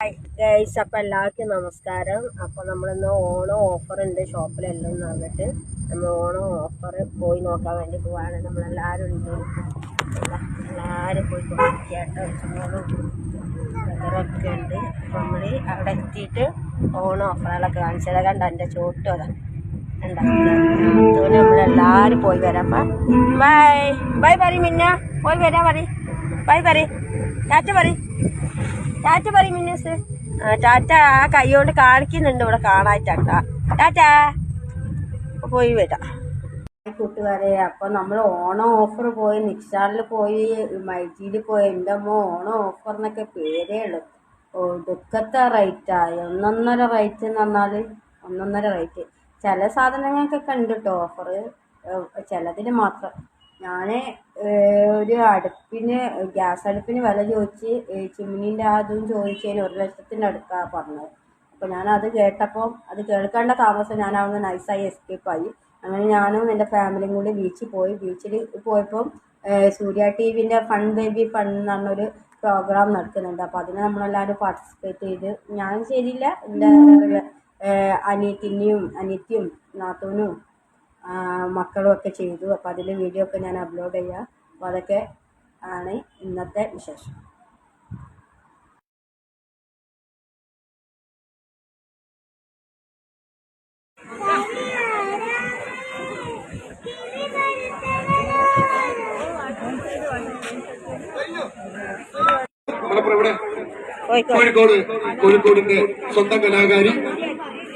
Guys അപ്പം എല്ലാവർക്കും നമസ്കാരം. അപ്പോൾ നമ്മളിന്ന് ഓണം ഓഫർ ഉണ്ട്. ഷോപ്പിലെല്ലാം പറഞ്ഞിട്ട് നമ്മൾ ഓണം ഓഫർ പോയി നോക്കാൻ വേണ്ടി പോവാണ്. നമ്മളെല്ലാവരും എല്ലാവരും പോയി നോക്കിയാട്ടോ ഉണ്ട്. അപ്പോൾ നമ്മൾ അവിടെ എത്തിയിട്ട് ഓണം ഓഫറുകളൊക്കെ കാണിച്ചത് കണ്ട? എന്റെ ചോട്ടും അതാ. കണ്ട? അതുകൊണ്ട് നമ്മളെല്ലാവരും പോയി വരാം. ബൈ. ബൈ പറയും മിന്ന. പോയി വരാ പറയും. ബൈ പറയും. കാറ്റ് പറയും. ടാറ്റ പറയും മിന്നസ്. ടാറ്റ ആ കൈ കൊണ്ട് കാണിക്കുന്നുണ്ട് ഇവിടെ കാണാറ്റാട്ട ടാറ്റ. പോയി വരാം. കൂട്ടുകാരെ അപ്പൊ നമ്മൾ ഓണം ഓഫർ പോയി നിക്സാറിൽ പോയി മൈജിയിൽ പോയി. എന്റെ അമ്മ ഓണം ഓഫർ എന്നൊക്കെ പേരേ ഉള്ളൂ. ദുഃഖത്തെ റേറ്റായി ഒന്നൊന്നര റേറ്റ് എന്ന് പറഞ്ഞാൽ ഒന്നൊന്നര റേറ്റ് ചില സാധനങ്ങൾക്കൊക്കെ ഉണ്ട് കേട്ടോ ഓഫർ ചിലതിന് മാത്രം. ഞാൻ ഒരു അടുപ്പിന് ഗ്യാസ് അടുപ്പിന് വില ചോദിച്ച് ചിമ്മിനീന്റെ അതും ചോദിച്ചതിന് ഒരു ലക്ഷത്തിന്റെ അടുത്താണ് പറഞ്ഞത്. അപ്പോൾ ഞാൻ അത് കേട്ടപ്പോൾ അത് കേൾക്കേണ്ട താമസം ഞാൻ അവിടുന്ന് നൈസായി എസ്കേപ്പ് ആയി. അങ്ങനെ ഞാനും എന്റെ ഫാമിലിയും കൂടി ബീച്ചിൽ പോയി. ബീച്ചിൽ പോയപ്പം സൂര്യ ടി വിന്റെ ഫൺ ബേബി ഫൺ എന്ന് പറഞ്ഞൊരു പ്രോഗ്രാം നടക്കുന്നുണ്ട്. അപ്പോൾ അതിന് നമ്മളെല്ലാവരും പാർട്ടിസിപ്പേറ്റ് ചെയ്ത് ഞാനും ശരിയില്ല എന്റെ അനിയത്തിനെയും അനിയത്തിയും നാത്തൂനും മക്കളും ഒക്കെ ചെയ്തു. അപ്പോൾ അതിൽ വീഡിയോ ഒക്കെ ഞാൻ അപ്ലോഡ് ചെയ്യാം. അപ്പോൾ അതൊക്കെ ആണ് ഇന്നത്തെ വിശേഷം. കോഴിക്കോട്. കോഴിക്കോട്. കോഴിക്കോടിന്റെ സ്വന്തം കലാകാരി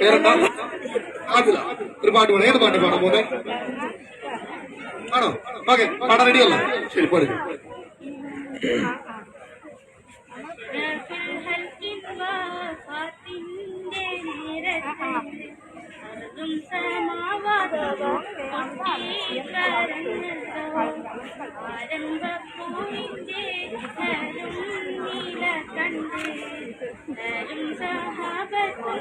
പേരെന്താ ആദില. ഒരു പാട്ട് പാടാം. ഏത് പാട്ട് പാടാം പോന്നെ ആണോ? ഓക്കെ പാടാൻ റെഡിയല്ല? ശരി പാടുക ആരംഭപ്പൂവിന്റെ നീല സഹാബത്തും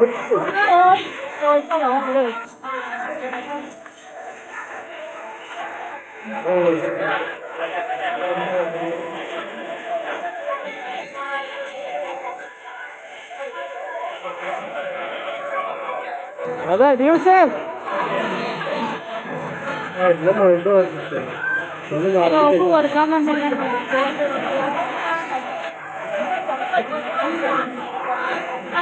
đây rồi sau đó rồi ôi Brother, Yusuf! Evet, ne oldu? Sorun artık. Yok, bu var. Kamen ben.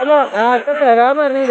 ಅಲ್ಲ ಹಾಂ ರಾಮ ನೀ